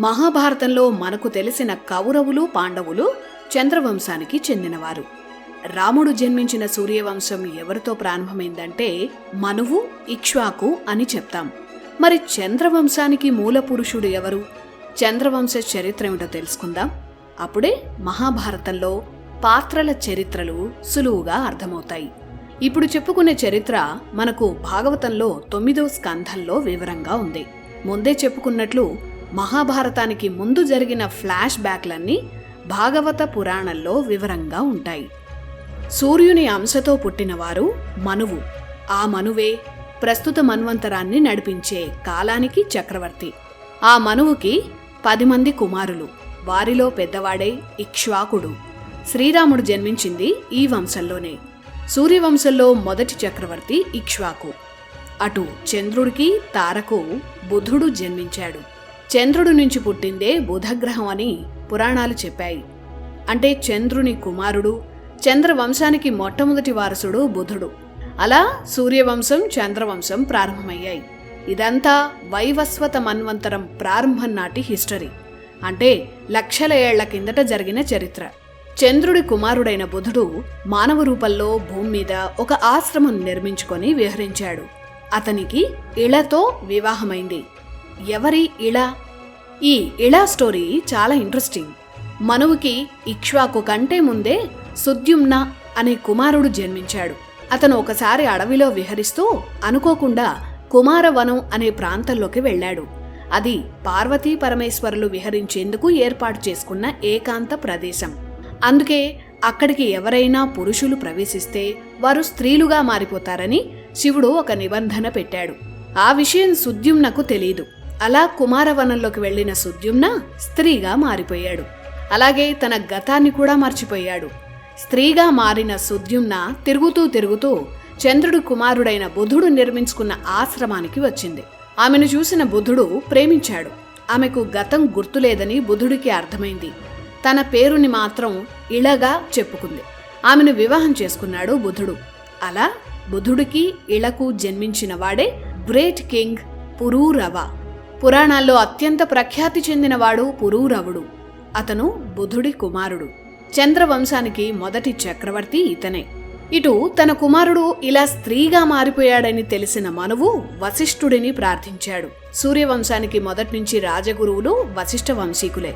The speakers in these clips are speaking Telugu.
మహాభారతంలో మనకు తెలిసిన కౌరవులు పాండవులు చంద్రవంశానికి చెందినవారు. రాముడు జన్మించిన సూర్యవంశం ఎవరితో ప్రారంభమైందంటే మనువు ఇక్ష్వాకు అని చెప్తాం. మరి చంద్రవంశానికి మూల పురుషుడు ఎవరు? చంద్రవంశ చరిత్ర ఏమిటో తెలుసుకుందాం. అప్పుడే మహాభారతంలో పాత్రల చరిత్రలు సులువుగా అర్థమవుతాయి. ఇప్పుడు చెప్పుకునే చరిత్ర మనకు భాగవతంలో తొమ్మిదో స్కంధంలో వివరంగా ఉంది. ముందే చెప్పుకున్నట్లు మహాభారతానికి ముందు జరిగిన ఫ్లాష్ బ్యాక్లన్నీ భాగవత పురాణంలో వివరంగా ఉంటాయి. సూర్యుని అంశతో పుట్టినవారు మనువు. ఆ మనువే ప్రస్తుత మన్వంతరాన్ని నడిపించే కాలానికి చక్రవర్తి. ఆ మనువుకి పది మంది కుమారులు. వారిలో పెద్దవాడే ఇక్ష్వాకుడు. శ్రీరాముడు జన్మించింది ఈ వంశంలోనే. సూర్యవంశంలో మొదటి చక్రవర్తి ఇక్ష్వాకు. అటు చంద్రుడికి తారకు బుధుడు జన్మించాడు. చంద్రుడి నుంచి పుట్టిందే బుధగ్రహం అని పురాణాలు చెప్పాయి. అంటే చంద్రుని కుమారుడు చంద్రవంశానికి మొట్టమొదటి వారసుడు బుధుడు. అలా సూర్యవంశం చంద్రవంశం ప్రారంభమయ్యాయి. ఇదంతా వైవస్వత మన్వంతరం ప్రారంభం నాటి హిస్టరీ. అంటే లక్షల ఏళ్ళ కిందట జరిగిన చరిత్ర. చంద్రుడి కుమారుడైన బుధుడు మానవ రూపంలో భూమి మీద ఒక ఆశ్రమం నిర్మించుకొని విహరించాడు. అతనికి ఇళతో వివాహమైంది. ఎవరి ఇళ? ఈ ఇళా స్టోరీ చాలా ఇంట్రెస్టింగ్. మనువుకి ఇక్ష్వాకు కంటే ముందే సుద్యుమ్న అనే కుమారుడు జన్మించాడు. అతను ఒకసారి అడవిలో విహరిస్తూ అనుకోకుండా కుమారవనం అనే ప్రాంతంలోకి వెళ్ళాడు. అది పార్వతీ పరమేశ్వరులు విహరించేందుకు ఏర్పాటు చేసుకున్న ఏకాంత ప్రదేశం. అందుకే అక్కడికి ఎవరైనా పురుషులు ప్రవేశిస్తే వారు స్త్రీలుగా మారిపోతారని శివుడు ఒక నిబంధన పెట్టాడు. ఆ విషయం సుద్యుమ్నకు తెలీదు. అలా కుమారవనంలోకి వెళ్ళిన సుద్యుమ్న స్త్రీగా మారిపోయాడు. అలాగే తన గతాన్ని కూడా మర్చిపోయాడు. స్త్రీగా మారిన సుద్యుమ్న తిరుగుతూ తిరుగుతూ చంద్రుడు కుమారుడైన బుధుడు నిర్మించుకున్న ఆశ్రమానికి వచ్చింది. ఆమెను చూసిన బుధుడు ప్రేమించాడు. ఆమెకు గతం గుర్తులేదని బుధుడికి అర్థమైంది. తన పేరుని మాత్రం ఇళగా చెప్పుకుంది. ఆమెను వివాహం చేసుకున్నాడు బుధుడు. అలా బుధుడికి ఇళకు జన్మించిన వాడే గ్రేట్ కింగ్ పురూరవ. పురాణాల్లో అత్యంత ప్రఖ్యాతి చెందినవాడు పురూరవుడు. అతను బుధుడి కుమారుడు. చంద్రవంశానికి మొదటి చక్రవర్తి ఇతనే. ఇటు తన కుమారుడు ఇలా స్త్రీగా మారిపోయాడని తెలిసిన మనువు వశిష్ఠుడిని ప్రార్థించాడు. సూర్యవంశానికి మొదట్నుంచి రాజగురువులు వశిష్ఠ వంశీకులే.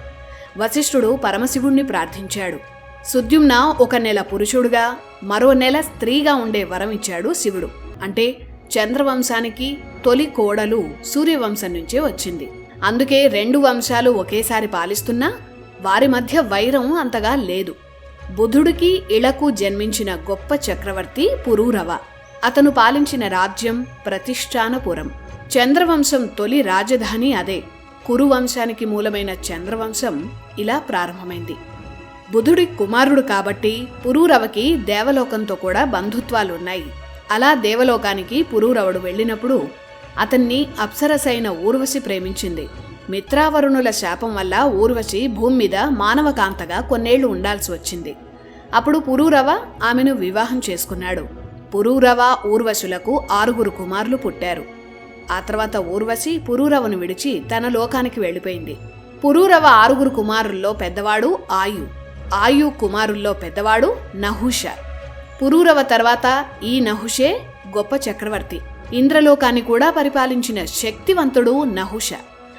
వశిష్ఠుడు పరమశివుణ్ణి ప్రార్థించాడు. సుద్యుమ్న ఒక నెల పురుషుడుగా మరో నెల స్త్రీగా ఉండే వరం ఇచ్చాడు శివుడు. అంటే చంద్రవంశానికి తొలి కోడలు సూర్యవంశం నుంచే వచ్చింది. అందుకే రెండు వంశాలు ఒకేసారి పాలిస్తున్నా వారి మధ్య వైరం అంతగా లేదు. బుధుడికి ఇళకు జన్మించిన గొప్ప చక్రవర్తి పురూరవ. అతను పాలించిన రాజ్యం ప్రతిష్టానపురం. చంద్రవంశం తొలి రాజధాని అదే. కురువంశానికి మూలమైన చంద్రవంశం ఇలా ప్రారంభమైంది. బుధుడి కుమారుడు కాబట్టి పురూరవకి దేవలోకంతో కూడా బంధుత్వాలున్నాయి. అలా దేవలోకానికి పురూరవుడు వెళ్ళినప్పుడు అతన్ని అప్సరసైన ఊర్వశి ప్రేమించింది. మిత్రావరుణుల శాపం వల్ల ఊర్వశి భూమి మీద మానవకాంతగా కొన్నేళ్ళు ఉండాల్సి వచ్చింది. అప్పుడు పురూరవ ఆమెను వివాహం చేసుకున్నాడు. పురూరవ ఊర్వశులకు ఆరుగురు కుమారులు పుట్టారు. ఆ తర్వాత ఊర్వశి పురూరవను విడిచి తన లోకానికి వెళ్ళిపోయింది. పురూరవ ఆరుగురు కుమారుల్లో పెద్దవాడు ఆయు. ఆయు కుమారుల్లో పెద్దవాడు నహుష. పురూరవ తర్వాత ఈ నహుషే గొప్ప చక్రవర్తి. ఇంద్రలోకాన్ని కూడా పరిపాలించిన శక్తివంతుడు నహుష.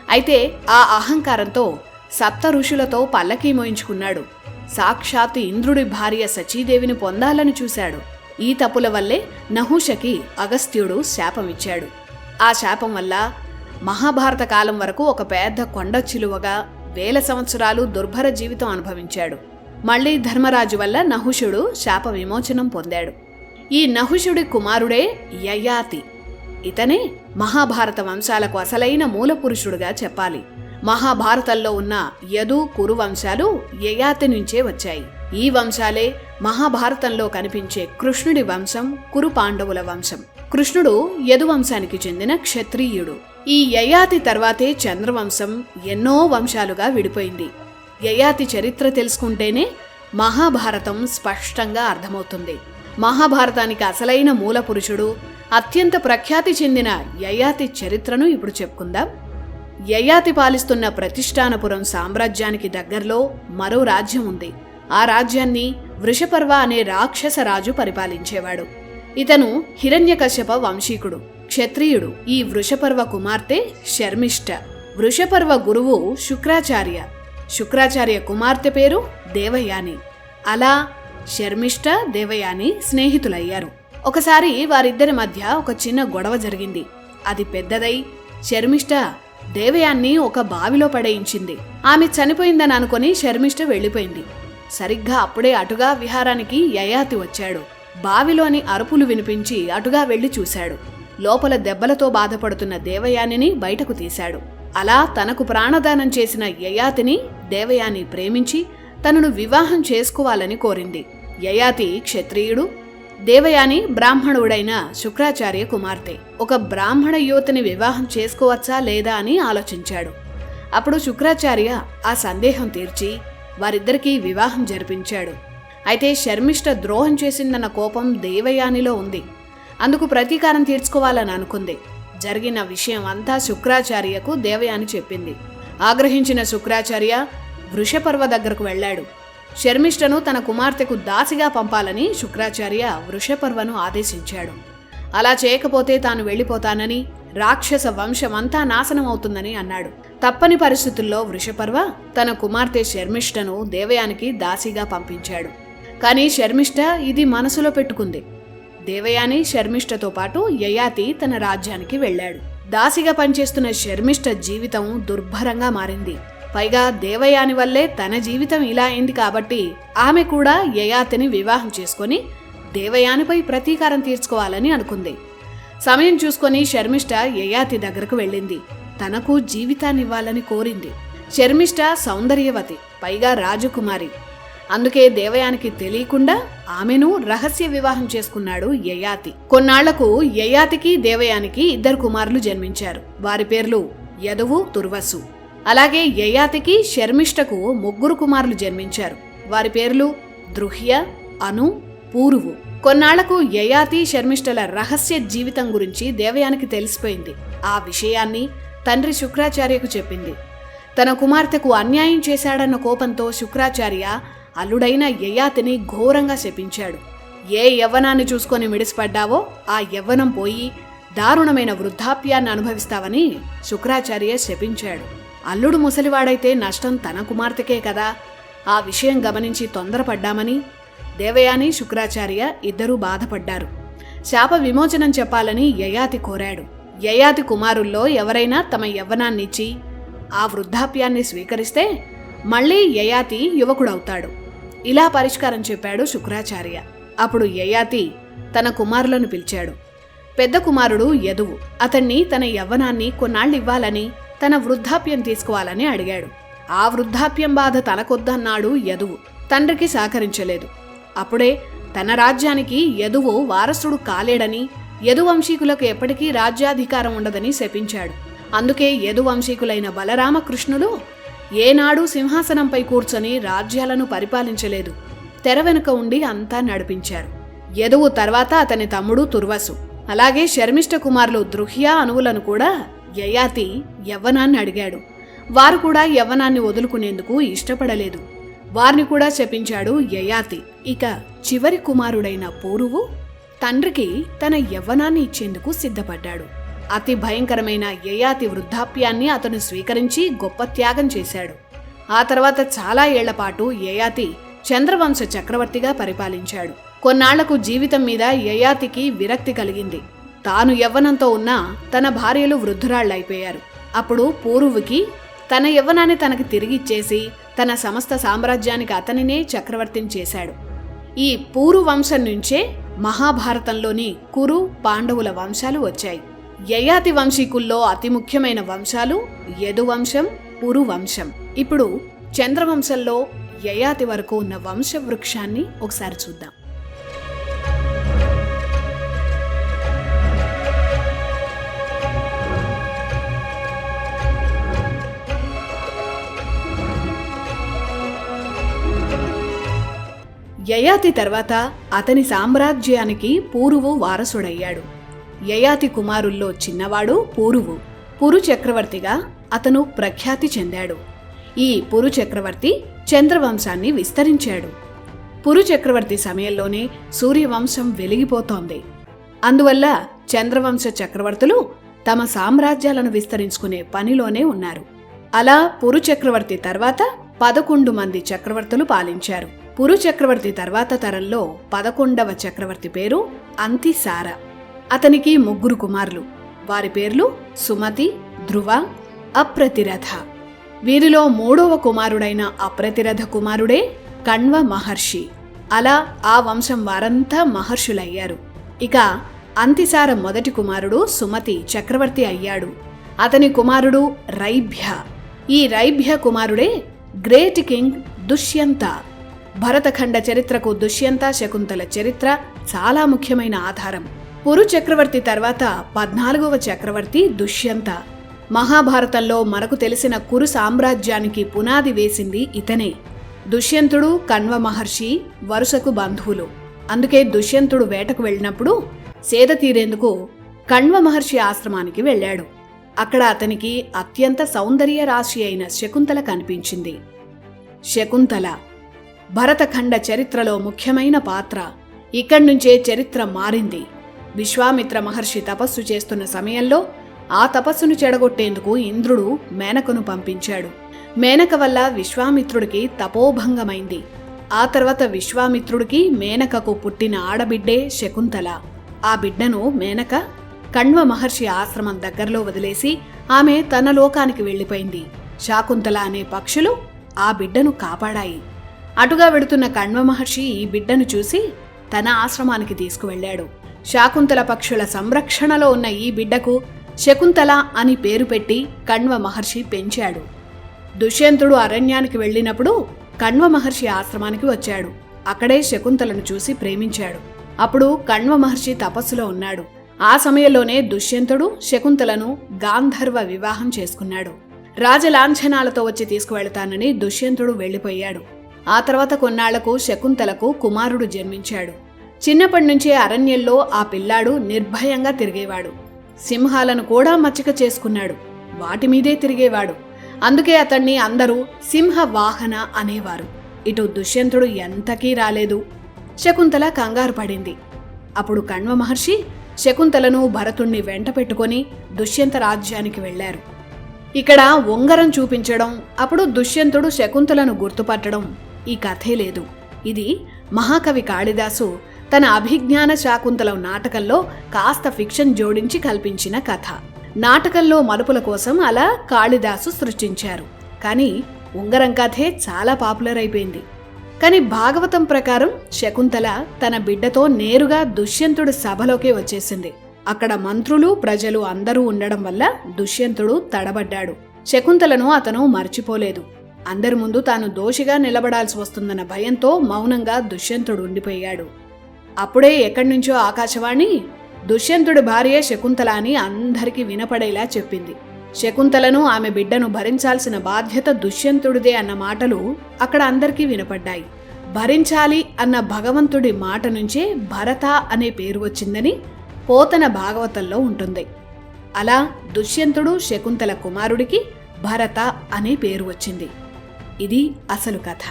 అయితే ఆ అహంకారంతో సప్త ఋషులతో పల్లకీ మోయించుకున్నాడు. సాక్షాత్ ఇంద్రుడి భార్య సచీదేవిని పొందాలని చూశాడు. ఈ తప్పుల వల్లే నహుషకి అగస్త్యుడు శాపమిచ్చాడు. ఆ శాపం వల్ల మహాభారత కాలం వరకు ఒక పెద్ద కొండ చిలువగా వేల సంవత్సరాలు దుర్భర జీవితం అనుభవించాడు. మళ్ళీ ధర్మరాజు వల్ల నహుషుడు శాప విమోచనం పొందాడు. ఈ నహుషుడి కుమారుడే యయాతి. ఇతనే మహాభారత వంశాలకు అసలైన మూలపురుషుడుగా చెప్పాలి. మహాభారతంలో ఉన్న యదు కురు వంశాలు యయాతి నుంచే వచ్చాయి. ఈ వంశాలే మహాభారతంలో కనిపించే కృష్ణుడి వంశం కురు పాండవుల వంశం. కృష్ణుడు యదు వంశానికి చెందిన క్షత్రియుడు. ఈ యయాతి తర్వాతే చంద్రవంశం ఎన్నో వంశాలుగా విడిపోయింది. యయాతి చరిత్ర తెలుసుకుంటేనే మహాభారతం స్పష్టంగా అర్థమవుతుంది. మహాభారతానికి అసలైన మూల పురుషుడు అత్యంత ప్రఖ్యాతి చెందిన యయాతి చరిత్రను ఇప్పుడు చెప్పుకుందాం. యయాతి పాలిస్తున్న ప్రతిష్టానపురం సామ్రాజ్యానికి దగ్గరలో మరో రాజ్యం ఉంది. ఆ రాజ్యాన్ని వృషపర్వ అనే రాక్షస రాజు పరిపాలించేవాడు. ఇతను హిరణ్యకశ్యప వంశీకుడు క్షత్రియుడు. ఈ వృషపర్వ కుమార్తె శర్మిష్ఠ. వృషపర్వ గురువు శుక్రాచార్య. శుక్రాచార్య కుమార్తె పేరు దేవయాని. అలా శర్మిష్ట దేవయాని స్నేహితులయ్యారు. ఒకసారి వారిద్దరి మధ్య ఒక చిన్న గొడవ జరిగింది. అది పెద్దదై శర్మిష్ట దేవయాన్ని ఒక బావిలో పడేయించింది. ఆమె చనిపోయిందని అనుకుని శర్మిష్ట వెళ్ళిపోయింది. సరిగ్గా అప్పుడే అటుగా విహారానికి యయాతి వచ్చాడు. బావిలోని అరుపులు వినిపించి అటుగా వెళ్ళి చూశాడు. లోపల దెబ్బలతో బాధపడుతున్న దేవయానిని బయటకు తీశాడు. అలా తనకు ప్రాణదానం చేసిన యయాతిని దేవయాని ప్రేమించి తనను వివాహం చేసుకోవాలని కోరింది. యయాతి క్షత్రియుడు దేవయాని బ్రాహ్మణుడైన శుక్రాచార్య కుమార్తె. ఒక బ్రాహ్మణ యువతిని వివాహం చేసుకోవచ్చా లేదా అని ఆలోచించాడు. అప్పుడు శుక్రాచార్య ఆ సందేహం తీర్చి వారిద్దరికీ వివాహం జరిపించాడు. అయితే శర్మిష్ట ద్రోహం చేసిందన్న కోపం దేవయానిలో ఉంది. అందుకు ప్రతీకారం తీర్చుకోవాలని అనుకుంది. జరిగిన విషయం అంతా శుక్రాచార్యకు దేవయాని చెప్పింది. ఆగ్రహించిన శుక్రాచార్య వృషపర్వ దగ్గరకు వెళ్ళాడు. శర్మిష్ఠను తన కుమార్తెకు దాసిగా పంపాలని శుక్రాచార్య వృషపర్వను ఆదేశించాడు. అలా చేయకపోతే తాను వెళ్ళిపోతానని రాక్షస వంశమంతా నాశనం అవుతుందని అన్నాడు. తప్పని పరిస్థితుల్లో వృషపర్వ తన కుమార్తె శర్మిష్ఠను దేవయానికి దాసిగా పంపించాడు. కానీ శర్మిష్ఠ ఇది మనసులో పెట్టుకుంది. దేవయాని శర్మిష్ఠతో పాటు యయాతి తన రాజ్యానికి వెళ్ళాడు. దాసిగా పనిచేస్తున్న శర్మిష్ఠ జీవితం దుర్భరంగా మారింది. పైగా దేవయాని వల్లే తన జీవితం ఇలా అయింది కాబట్టి ఆమె కూడా యయాతిని వివాహం చేసుకొని దేవయానిపై ప్రతీకారం తీర్చుకోవాలని అనుకుంది. సమయం చూసుకొని శర్మిష్ఠ యయాతి దగ్గరకు వెళ్ళింది. తనకు జీవితాన్ని ఇవ్వాలని కోరింది. శర్మిష్ఠ సౌందర్యవతి పైగా రాజకుమారి. అందుకే దేవయానికి తెలియకుండా ఆమెను రహస్య వివాహం చేసుకున్నాడు యయాతి. కొన్నాళ్ళకు యయాతికి దేవయానికి ఇద్దరు కుమారులు జన్మించారు. వారి పేర్లు యదువు తుర్వసు. అలాగే యయాతికి శర్మిష్టకు ముగ్గురు కుమారులు జన్మించారు. వారి పేర్లు దృహ్య అను పూరువు. కొన్నాళ్ళకు యయాతి శర్మిష్టల రహస్య జీవితం గురించి దేవయానికి తెలిసిపోయింది. ఆ విషయాన్ని తండ్రి శుక్రాచార్యకు చెప్పింది. తన కుమార్తెకు అన్యాయం చేశాడన్న కోపంతో శుక్రాచార్య అల్లుడైన యయాతిని ఘోరంగా శపించాడు. ఏ యవ్వనాన్ని చూసుకొని మిడిసిపడ్డావో ఆ యవ్వనం పోయి దారుణమైన వృద్ధాప్యాన్ని అనుభవిస్తావని శుక్రాచార్య శపించాడు. అల్లుడు ముసలివాడైతే నష్టం తన కుమార్తెకే కదా. ఆ విషయం గమనించి తొందరపడ్డామని దేవయాని శుక్రాచార్య ఇద్దరూ బాధపడ్డారు. శాప విమోచనం చెప్పాలని యయాతి కోరాడు. యయాతి కుమారుల్లో ఎవరైనా తమ యవ్వనాన్నిచ్చి ఆ వృద్ధాప్యాన్ని స్వీకరిస్తే మళ్ళీ యయాతి యువకుడవుతాడు. ఇలా పరిష్కారం చెప్పాడు శుక్రాచార్య. అప్పుడు యయాతి తన కుమారులను పిలిచాడు. పెద్ద కుమారుడు యదువు అతన్ని తన యవ్వనాన్ని కొన్నాళ్ళు ఇవ్వాలని తన వృద్ధాప్యం తీసుకోవాలని అడిగాడు. ఆ వృద్ధాప్యం బాధ తనకొద్దన్నాడు యదువు తండ్రికి సహకరించలేదు. అప్పుడే తన రాజ్యానికి యదువు వారసుడు కాలేడని యదువంశీకులకు ఎప్పటికీ రాజ్యాధికారం ఉండదని శపించాడు. అందుకే యదువంశీకులైన బలరామకృష్ణులు ఏనాడు సింహాసనంపై కూర్చొని రాజ్యాలను పరిపాలించలేదు. తెర వెనుక ఉండి అంతా నడిపించారు. యదువు తర్వాత అతని తమ్ముడు తుర్వసు. అలాగే శర్మిష్ట కుమారులు దృహ్య అణువులను కూడా యయాతి యవ్వనాన్ని అడిగాడు. వారు కూడా యవ్వనాన్ని వదులుకునేందుకు ఇష్టపడలేదు. వారిని కూడా శపించాడు యయాతి. ఇక చివరి కుమారుడైన పూరువు తండ్రికి తన యవ్వనాన్ని ఇచ్చేందుకు సిద్ధపడ్డాడు. అతి భయంకరమైన యయాతి వృద్ధాప్యాన్ని అతను స్వీకరించి గొప్ప త్యాగం చేశాడు. ఆ తర్వాత చాలా ఏళ్ళపాటు యయాతి చంద్రవంశ చక్రవర్తిగా పరిపాలించాడు. కొన్నాళ్ళకు జీవితం మీద యయాతికి విరక్తి కలిగింది. తాను యవ్వనంతో ఉన్నా తన భార్యలు వృద్ధురాళ్ళైపోయారు అప్పుడు పూర్వుకి తన యవ్వనాన్ని తనకి తిరిగిచ్చేసి తన సమస్త సామ్రాజ్యానికి అతనినే చక్రవర్తిని చేశాడు. ఈ పూరు వంశం నుంచే మహాభారతంలోని కురు పాండవుల వంశాలు వచ్చాయి. యయాతి వంశీకుల్లో అతి ముఖ్యమైన వంశాలు యదువంశం పురు వంశం. ఇప్పుడు చంద్రవంశంలో యయాతి వరకు ఉన్న వంశ వృక్షాన్ని ఒకసారి చూద్దాం. యయాతి తర్వాత అతని సామ్రాజ్యానికి పూర్వు వారసుడయ్యాడు. యయాతి కుమారుల్లో చిన్నవాడు పూరువు. పురు చక్రవర్తిగా అతను ప్రఖ్యాతి చెందాడు. ఈ పురు చక్రవర్తి చంద్రవంశాన్ని విస్తరించాడు. పురు చక్రవర్తి సమయంలోనే సూర్యవంశం వెలిగిపోతోంది. అందువల్ల చంద్రవంశ చక్రవర్తులు తమ సామ్రాజ్యాలను విస్తరించుకునే పనిలోనే ఉన్నారు. అలా పురు చక్రవర్తి తర్వాత పదకొండు మంది చక్రవర్తులు పాలించారు. పురు చక్రవర్తి తర్వాత తరంలో పదకొండవ చక్రవర్తి పేరు అంతిసార. అతనికి ముగ్గురు కుమారులు. వారి పేర్లు సుమతి ధ్రువ అప్రతిరథ. వీరిలో మూడవ కుమారుడైన అప్రతిరథ కుమారుడే కణ్వ మహర్షి. అలా ఆ వంశం వారంతా మహర్షులయ్యారు. ఇక అంతిసార మొదటి కుమారుడు సుమతి చక్రవర్తి అయ్యాడు. అతని కుమారుడు రైభ్య. ఈ రైభ్య కుమారుడే గ్రేట్ కింగ్ దుష్యంత. భరతఖండ చరిత్రకు దుష్యంత శకుంతల చరిత్ర చాలా ముఖ్యమైన ఆధారం. పురు చక్రవర్తి తర్వాత పద్నాలుగవ చక్రవర్తి దుష్యంత. మహాభారతంలో మనకు తెలిసిన కురు సామ్రాజ్యానికి పునాది వేసింది ఇతనే. దుష్యంతుడు కణ్వ మహర్షి వరుసకు బంధువులు. అందుకే దుష్యంతుడు వేటకు వెళ్ళినప్పుడు సేద తీరేందుకు కణ్వ మహర్షి ఆశ్రమానికి వెళ్ళాడు. అక్కడ అతనికి అత్యంత సౌందర్య రాశి అయిన శకుంతల కనిపించింది. శకుంతల భరతఖండ చరిత్రలో ముఖ్యమైన పాత్ర. ఇక్కడి నుంచే చరిత్ర మారింది. విశ్వామిత్ర మహర్షి తపస్సు చేస్తున్న సమయంలో ఆ తపస్సును చెడగొట్టేందుకు ఇంద్రుడు మేనకను పంపించాడు. మేనక వల్ల విశ్వామిత్రుడికి తపోభంగమైంది. ఆ తర్వాత విశ్వామిత్రుడికి మేనకకు పుట్టిన ఆడబిడ్డే శకుంతల. ఆ బిడ్డను మేనక కణ్వ మహర్షి ఆశ్రమం దగ్గరలో వదిలేసి ఆమె తన లోకానికి వెళ్ళిపోయింది. శాకుంతల అనే పక్షులు ఆ బిడ్డను కాపాడాయి. అటుగా వెడుతున్న కణ్వ మహర్షి ఈ బిడ్డను చూసి తన ఆశ్రమానికి తీసుకువెళ్ళాడు. శాకుంతల పక్షుల సంరక్షణలో ఉన్న ఈ బిడ్డకు శకుంతల అని పేరు పెట్టి కణ్వ మహర్షి పెంచాడు. దుష్యంతుడు అరణ్యానికి వెళ్ళినప్పుడు కణ్వ మహర్షి ఆశ్రమానికి వచ్చాడు. అక్కడే శకుంతలను చూసి ప్రేమించాడు. అప్పుడు కణ్వ మహర్షి తపస్సులో ఉన్నాడు. ఆ సమయంలోనే దుష్యంతుడు శకుంతలను గాంధర్వ వివాహం చేసుకున్నాడు. రాజలాంఛనాలతో వచ్చి తీసుకువెళతానని దుష్యంతుడు వెళ్ళిపోయాడు. ఆ తర్వాత కొన్నాళ్ళకు శకుంతలకు కుమారుడు జన్మించాడు. చిన్నప్పటి నుంచే అరణ్యంలో ఆ పిల్లాడు నిర్భయంగా తిరిగేవాడు. సింహాలను కూడా మచ్చిక చేసుకున్నాడు. వాటి మీదే తిరిగేవాడు. అందుకే అతన్ని అందరూ సింహ వాహన అనేవారు. ఇటు దుష్యంతుడు ఎంతకీ రాలేదు. శకుంతల కంగారు పడింది. అప్పుడు కణ్వ మహర్షి శకుంతలను భరతుణ్ణి వెంట పెట్టుకొని దుష్యంత రాజ్యానికి వెళ్ళారు ఇక్కడ ఉంగరం చూపించడం అప్పుడు దుష్యంతుడు శకుంతలను గుర్తుపట్టడం ఈ కథే లేదు. ఇది మహాకవి కాళిదాసు తన అభిజ్ఞాన శాకుంతలం నాటకంలో కాస్త ఫిక్షన్ జోడించి కల్పించిన కథ. నాటకంలో మలుపుల కోసం అలా కాళిదాసు సృష్టించారు. కానీ ఉంగరం కథే చాలా పాపులర్ అయిపోయింది. కానీ భాగవతం ప్రకారం శకుంతల తన బిడ్డతో నేరుగా దుష్యంతుడి సభలోకే వచ్చేసింది. అక్కడ మంత్రులు ప్రజలు అందరూ ఉండడం వల్ల దుష్యంతుడు తడబడ్డాడు. శకుంతలను అతను మర్చిపోలేదు. అందరి ముందు తాను దోషిగా నిలబడాల్సి వస్తుందన్న భయంతో మౌనంగా దుష్యంతుడు ఉండిపోయాడు. అప్పుడే ఎక్కడి నుంచో ఆకాశవాణి దుష్యంతుడి భార్య శకుంతల అని అందరికీ వినపడేలా చెప్పింది. శకుంతలను ఆమె బిడ్డను భరించాల్సిన బాధ్యత దుష్యంతుడిదే అన్న మాటలు అక్కడ అందరికీ వినపడ్డాయి. భరించాలి అన్న భగవంతుడి మాట నుంచే భరత అనే పేరు వచ్చిందని పోతన భాగవతంలో ఉంటుంది. అలా దుష్యంతుడు శకుంతల కుమారుడికి భరత అనే పేరు వచ్చింది. ఇది అసలు కథ.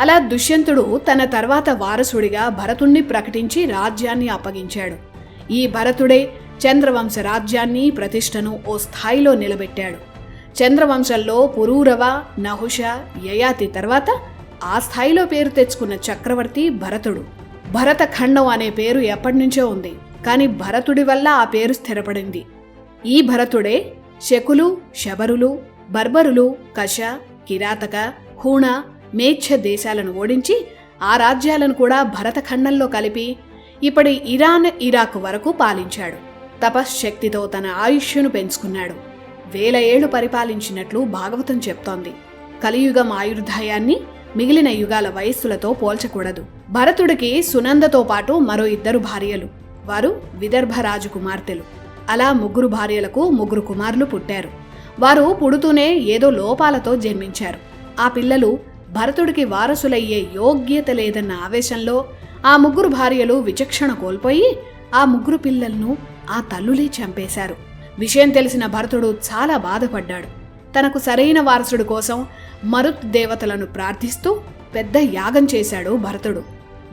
అలా దుష్యంతుడు తన తర్వాత వారసుడిగా భరతుణ్ణి ప్రకటించి రాజ్యాన్ని అప్పగించాడు. ఈ భరతుడే చంద్రవంశ రాజ్యాన్ని ప్రతిష్టను ఓ స్థాయిలో నిలబెట్టాడు. చంద్రవంశంలో పురూరవ నహుష యయాతి తర్వాత ఆ స్థాయిలో పేరు తెచ్చుకున్న చక్రవర్తి భరతుడు. భరత ఖండం అనే పేరు ఎప్పటినుంచో ఉంది కానీ భరతుడి వల్ల ఆ పేరు స్థిరపడింది. ఈ భరతుడే శకులు శబరులు బర్బరులు కష కిరాతక హూణ మేచ్ఛ దేశాలను ఓడించి ఆ రాజ్యాలను కూడా భరతఖండంలో కలిపి ఇప్పటి ఇరాన్ ఇరాక్ వరకు పాలించాడు. తపశ్శక్తితో తన ఆయుష్యును పెంచుకున్నాడు. వేల ఏళ్ళు పరిపాలించినట్లు భాగవతం చెప్తోంది. కలియుగం ఆయుర్దాయాన్ని మిగిలిన యుగాల వయస్సులతో పోల్చకూడదు. భరతుడికి సునందతో పాటు మరో ఇద్దరు భార్యలు. వారు విదర్భ రాజు కుమార్తెలు అలా ముగ్గురు భార్యలకు ముగ్గురు కుమారులు పుట్టారు. వారు పుడుతూనే ఏదో లోపాలతో జన్మించారు. ఆ పిల్లలు భరతుడికి వారసులయ్యే యోగ్యత లేదన్న ఆవేశంలో ఆ ముగ్గురు భార్యలు విచక్షణ కోల్పోయి ఆ ముగ్గురు పిల్లలను ఆ తల్లులే చంపేశారు. విషయం తెలిసిన భరతుడు చాలా బాధపడ్డాడు. తనకు సరైన వారసుడి కోసం మరుత్ దేవతలను ప్రార్థిస్తూ పెద్ద యాగం చేశాడు భరతుడు.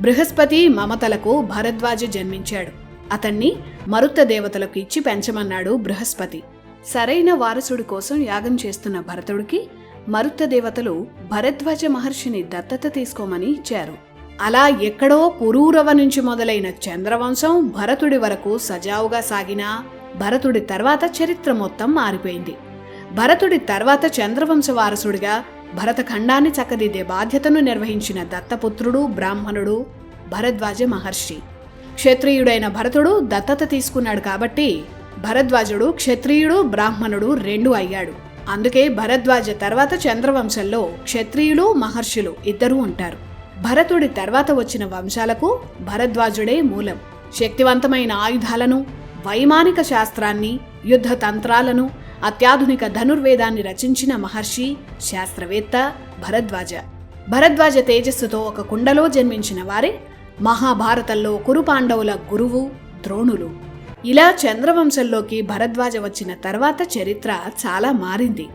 బృహస్పతి మమతలకు భరద్వాజ జన్మించాడు. అతన్ని మరుత దేవతలకు ఇచ్చి పెంచమన్నాడు బృహస్పతి. సరైన వారసుడి కోసం యాగం చేస్తున్న భరతుడికి మరుత దేవతలు భరద్వాజ మహర్షిని దత్తత తీసుకోమని ఇచ్చారు. అలా ఎక్కడో పురూరవ నుంచి మొదలైన చంద్రవంశం భరతుడి వరకు సజావుగా సాగినా భరతుడి తర్వాత చరిత్ర మొత్తం మారిపోయింది. భరతుడి తర్వాత చంద్రవంశ వారసుడిగా భరతఖండాన్ని చక్కదిద్దే బాధ్యతను నిర్వహించిన దత్తపుత్రుడు బ్రాహ్మణుడు భరద్వాజ మహర్షి. క్షత్రియుడైన భరతుడు దత్తత తీసుకున్నాడు కాబట్టి భరద్వాజుడు క్షత్రియుడు బ్రాహ్మణుడు రెండు అయ్యాడు. అందుకే భరద్వాజ తర్వాత చంద్రవంశంలో క్షత్రియులు మహర్షులు ఇద్దరూ ఉంటారు. భరతుడి తర్వాత వచ్చిన వంశాలకు భరద్వాజుడే మూలం. శక్తివంతమైన ఆయుధాలను వైమానిక శాస్త్రాన్ని యుద్ధ తంత్రాలను అత్యాధునిక ధనుర్వేదాన్ని రచించిన మహర్షి శాస్త్రవేత్త భరద్వాజ. భరద్వాజ తేజస్సుతో ఒక కుండలో జన్మించిన వారే మహాభారతంలో కురుపాండవుల గురువు ద్రోణులు. ఇలా చంద్రవంశంలోకి భరద్వాజ వచ్చిన తర్వాత చరిత్ర చాలా మారింది.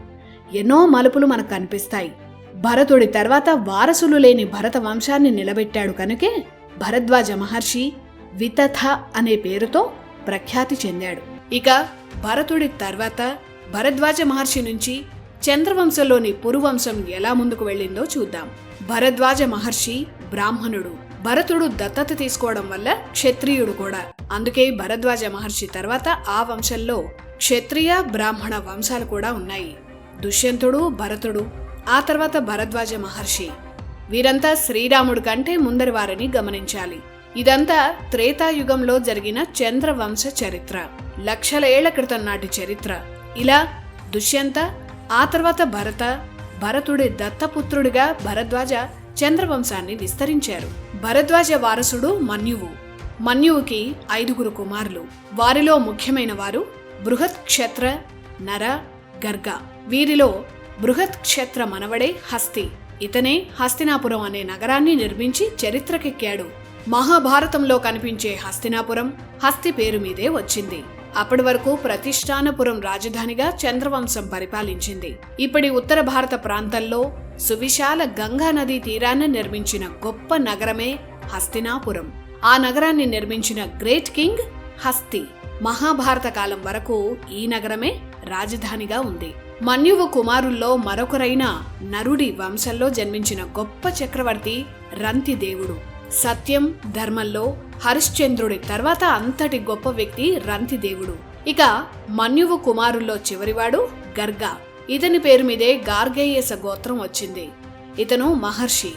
ఎన్నో మలుపులు మనకు కనిపిస్తాయి. భరతుడి తర్వాత వారసులు లేని భరత వంశాన్ని నిలబెట్టాడు కనుకే భరద్వాజ మహర్షి వితథ అనే పేరుతో ప్రఖ్యాతి చెందాడు. ఇక భరతుడి తర్వాత భరద్వాజ మహర్షి నుంచి చంద్రవంశంలోని పురువంశం ఎలా ముందుకు వెళ్ళిందో చూద్దాం. భరద్వాజ మహర్షి బ్రాహ్మణుడు. భరతుడు దత్తత తీసుకోవడం వల్ల క్షత్రియుడు కూడా. అందుకే భరద్వాజ మహర్షి తర్వాత ఆ వంశంలో క్షత్రియ బ్రాహ్మణ వంశాలు కూడా ఉన్నాయి. దుష్యంతుడు భరతుడు ఆ తర్వాత భరద్వాజ మహర్షి. వీరంతా శ్రీరాముడి కంటే ముందరి వారని గమనించాలి. ఇదంతా త్రేతాయుగంలో జరిగిన చంద్రవంశ చరిత్ర. లక్షల ఏళ్ళ క్రితం నాటి చరిత్ర. ఇలా దుష్యంత ఆ తర్వాత భరత భరతుడి దత్తపుత్రుడిగా భరద్వాజ చంద్రవంశాన్ని విస్తరించారు. భరద్వాజ వారసుడు మన్యువు. మన్యువుకి ఐదుగురు కుమారులు. వారిలో ముఖ్యమైన వారు బృహత్ క్షేత్ర నర గర్గ. వీరిలో బృహత్ క్షేత్ర మనవడే హస్తి. ఇతనే హస్తినాపురం అనే నగరాన్ని నిర్మించి చరిత్రకెక్కాడు. మహాభారతంలో కనిపించే హస్తినాపురం హస్తి పేరు మీదే వచ్చింది. అప్పటి వరకు ప్రతిష్టానపురం రాజధానిగా చంద్రవంశం పరిపాలించింది. ఇప్పటి ఉత్తర భారత ప్రాంతంలో సువిశాల గంగా నదీ తీరాన్ని నిర్మించిన గొప్ప నగరమే హస్తినాపురం. ఆ నగరాన్ని నిర్మించిన గ్రేట్ కింగ్ హస్తి. మహాభారత కాలం వరకు ఈ నగరమే రాజధానిగా ఉంది. మన్యువు కుమారుల్లో మరొకరైన నరుడి వంశంలో జన్మించిన గొప్ప చక్రవర్తి రంతి దేవుడు. సత్యం ధర్మంలో హరిశ్చంద్రుడి తర్వాత అంతటి గొప్ప వ్యక్తి రంతి దేవుడు. ఇక మన్యువు కుమారుల్లో చివరివాడు గర్గ. ఇతని పేరు మీదే గార్గేయస గోత్రం వచ్చింది. ఇతను మహర్షి.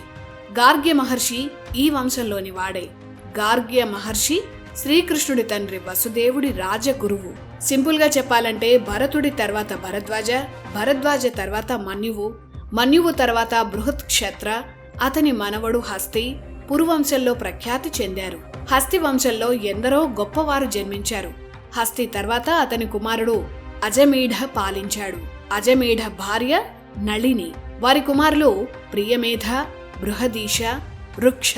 గార్గ్య మహర్షి ఈ వంశంలోని వాడే. గార్గ్య మహర్షి శ్రీకృష్ణుడి తండ్రి వసుదేవుడి రాజగురువు. సింపుల్గా చెప్పాలంటే భరతుడి తర్వాత భరద్వాజ భరద్వాజ తర్వాత మన్యువు మన్యువు తర్వాత బృహత్ క్షత్ర అతని మనవడు హస్తి పురువంశంలో ప్రఖ్యాతి చెందారు. హస్తి వంశంలో ఎందరో గొప్పవారు జన్మించారు. హస్తి తర్వాత అతని కుమారుడు అజమీఢ పాలించాడు. అజమీఢ భార్య నళిని. వారి కుమారులు ప్రియమేధ బృహదీశ వృక్ష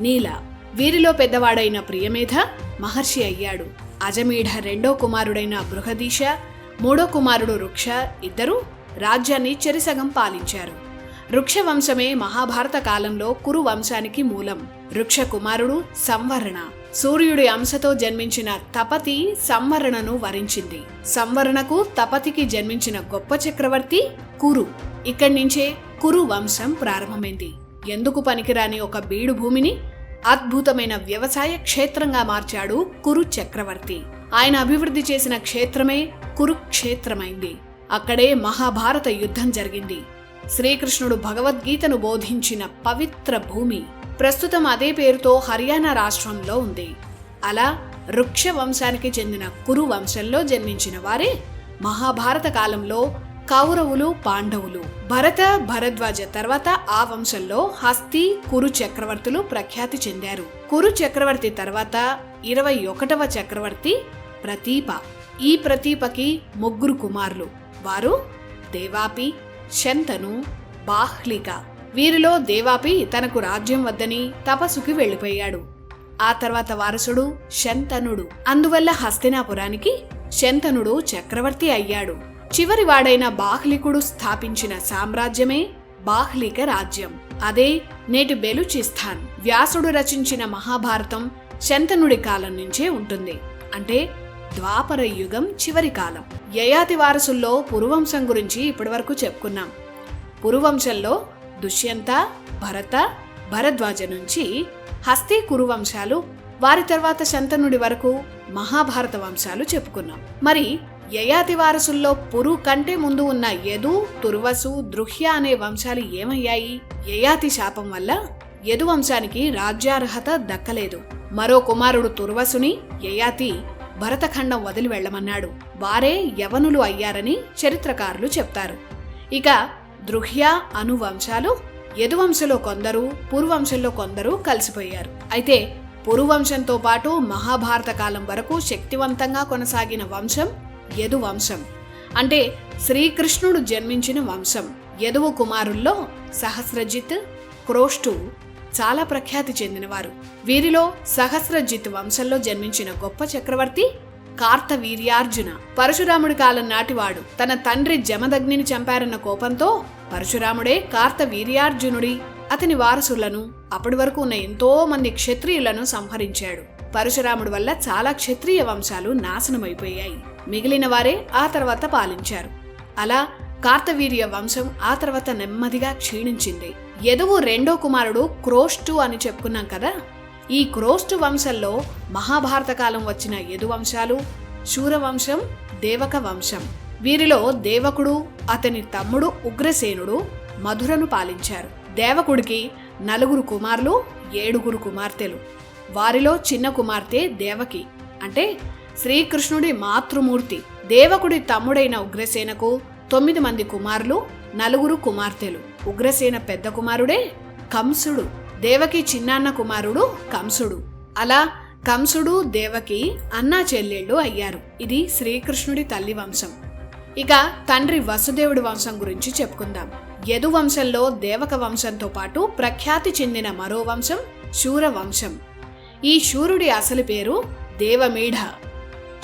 నీల. వీరిలో పెద్దవాడైన ప్రియమేధ మహర్షి అయ్యాడు. అజమీఢ రెండో కుమారుడైన బృహదీశ మూడో కుమారుడు వృక్ష ఇద్దరు రాజ్యాన్ని చెరిసగం పాలించారు. వృక్ష వంశమే మహాభారత కాలంలో కురు వంశానికి మూలం. వృక్ష కుమారుడు సంవరణ. సూర్యుడి అంశతో జన్మించిన తపతి సంవరణను వరించింది. సంవరణకు తపతికి జన్మించిన గొప్ప చక్రవర్తి కురు. ఇక్కడి నుంచే కురు వంశం ప్రారంభమైంది. ఎందుకు పనికిరాని ఒక బీడు భూమిని అద్భుతమైన వ్యవసాయ క్షేత్రంగా మార్చాడు కురు చక్రవర్తి. ఆయన అభివృద్ధి చేసిన క్షేత్రమే కురుక్షేత్రమైంది. అక్కడే మహాభారత యుద్ధం జరిగింది. శ్రీకృష్ణుడు భగవద్గీతను బోధించిన పవిత్ర భూమి ప్రస్తుతం అదే పేరుతో హర్యానా రాష్ట్రంలో ఉంది. అలా వృక్ష వంశానికి చెందిన కురు వంశంలో జన్మించిన వారే మహాభారత కాలంలో కౌరవులు పాండవులు. భరత భరద్వాజ తర్వాత ఆ వంశంలో హస్తి కురు చక్రవర్తులు ప్రఖ్యాతి చెందారు. కురు చక్రవర్తి తర్వాత ఇరవై ఒకటవ చక్రవర్తి ప్రతీప. ఈ ప్రతీపకి ముగ్గురు కుమారులు. వారు దేవాపి శంతను బాహ్లిక. వీరిలో దేవాపి తనకు రాజ్యం వద్దని తపస్సుకి వెళ్ళిపోయాడు. ఆ తర్వాత వారసుడు శంతనుడు. అందువల్ల హస్తినాపురానికి శంతనుడు చక్రవర్తి అయ్యాడు. చివరివాడైన బాహ్లికుడు స్థాపించిన సామ్రాజ్యమే బాహ్లిక రాజ్యం. అదే నేటి బెలుచిస్థాన్ వ్యాసుడు రచించిన మహాభారతం శంతనుడి కాలం నుంచే ఉంటుంది. అంటే ద్వాపర యుగం చివరి కాలం. యయాతి వారసుల్లో పురువంశం గురించి ఇప్పటివరకు చెప్పుకున్నాం. పురువంశంలో దుష్యంత భరత భరద్వాజ నుంచి హస్తి కురువంశాలు వారి తర్వాత శంతనుడి వరకు మహాభారత వంశాలు చెప్పుకున్నాం. మరి యయాతి వారసుల్లో పురు కంటే ముందు ఉన్న యదు తుర్వసు దృహ్య అనే వంశాలు ఏమయ్యాయి? యయాతి శాపం వల్ల యదు వంశానికి రాజ్యార్హత దక్కలేదు. మరో కుమారుడు తుర్వసుని యయాతి భరతఖండం వదిలి వెళ్ళమన్నాడు. వారే యవనులు అయ్యారని చరిత్రకారులు చెప్తారు. ఇక దృహ్య అను వంశాలు యదువంశంలో కొందరు పురువంశంలో కొందరు కలిసిపోయారు. అయితే పురువంశంతో పాటు మహాభారత కాలం వరకు శక్తివంతంగా కొనసాగిన వంశం యదు వంశం అంటే శ్రీకృష్ణుడు జన్మించిన వంశం. యదువు కుమారుల్లో సహస్రజిత్ క్రోష్టు చాలా ప్రఖ్యాతి చెందినవారు. వీరిలో సహస్రజిత్ వంశంలో జన్మించిన గొప్ప చక్రవర్తి కార్తవీర్యార్జున. పరశురాముడి కాలం నాటివాడు. తన తండ్రి జమదగ్నిని చంపారన్న కోపంతో పరశురాముడే కార్తవీర్యార్జునుడి అతని వారసులను అప్పటి వరకు ఉన్న ఎంతో మంది క్షత్రియులను సంహరించాడు. పరశురాముడి వల్ల చాలా క్షత్రియ వంశాలు నాశనమైపోయాయి. మిగిలిన వారే ఆ తర్వాత పాలించారు. అలా కార్తవీర్య వంశం ఆ తర్వాత నెమ్మదిగా క్షీణించింది. ఎదువు రెండో కుమారుడు క్రోష్టు అని చెప్పుకున్నాం కదా? ఈ క్రోష్టు వంశంలో మహాభారత కాలం వచ్చిన యదువంశాలు శూరవంశం దేవక వంశం. వీరిలో దేవకుడు అతని తమ్ముడు ఉగ్రసేనుడు మధురను పాలించారు. దేవకుడికి నలుగురు కుమారులు ఏడుగురు కుమార్తెలు. వారిలో చిన్న కుమార్తె దేవకి. అంటే శ్రీకృష్ణుడి మాతృమూర్తి దేవకుడి తమ్ముడైన ఉగ్రసేనకు తొమ్మిది మంది కుమారులు నలుగురు కుమార్తెలు. ఉగ్రసేన పెద్ద కుమారుడే కంసుడు దేవకి చిన్నాన్న కుమారుడు కంసుడు. అలా కంసుడు దేవకి అన్నా చెల్లెళ్ళు అయ్యారు. ఇది శ్రీకృష్ణుడి తల్లి వంశం. ఇక తండ్రి వసుదేవుడి వంశం గురించి చెప్పుకుందాం. యదు వంశంలో దేవక వంశంతో పాటు ప్రఖ్యాతి చెందిన మరో వంశం శూర వంశం. ఈ శూరుడి అసలు పేరు దేవమీఢ.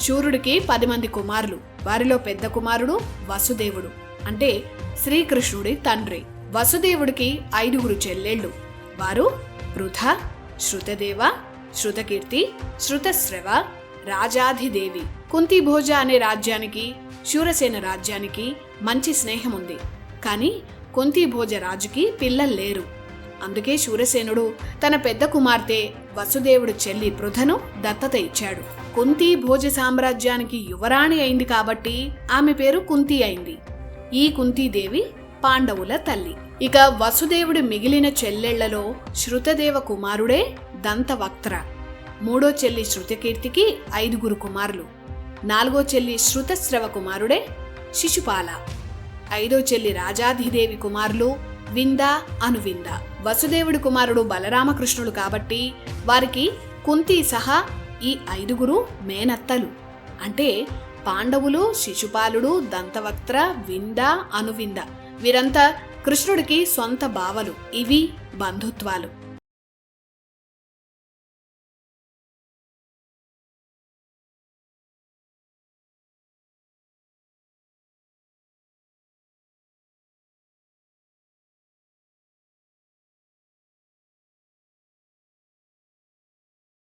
శూరుడికి పది మంది కుమారులు. వారిలో పెద్ద కుమారుడు వసుదేవుడు. అంటే శ్రీకృష్ణుడి తండ్రి. వసుదేవుడికి ఐదుగురు చెల్లెళ్ళు. వారు పృథ శృతదేవ శృతకీర్తి శృతశ్రవ రాజాధిదేవి. కుంతిభోజ అనే రాజ్యానికి శూరసేన రాజ్యానికి మంచి స్నేహం ఉంది కానీ కుంతిభోజ రాజుకి పిల్లలు లేరు. అందుకే శూరసేనుడు తన పెద్ద కుమార్తె వసుదేవుడు చెల్లి పృథను దత్తత ఇచ్చాడు. కుంతి భోజ సామ్రాజ్యానికి యువరాణి అయింది కాబట్టి ఆమె పేరు కుంతి అయింది. ఈ కుంతీదేవి పాండవుల తల్లి. ఇక వసుదేవుడి మిగిలిన చెల్లెళ్ళలో శృతదేవ కుమారుడే దంతవక్త్ర. మూడో చెల్లి శృతకీర్తికి ఐదుగురు కుమారులు. నాలుగో చెల్లి శృతశ్రవ కుమారుడే శిశుపాల. ఐదో చెల్లి రాజాధిదేవి కుమారులు వింద అనువింద. వసుదేవుడి కుమారుడు బలరామకృష్ణుడు కాబట్టి వారికి కుంతి సహా ఈ ఐదుగురు మేనత్తలు. అంటే పాండవులు శిశుపాలుడు దంతవక్త్ర వింద అనువింద వీరంతా కృష్ణుడికి సొంత బావలు. ఇవి బంధుత్వాలు.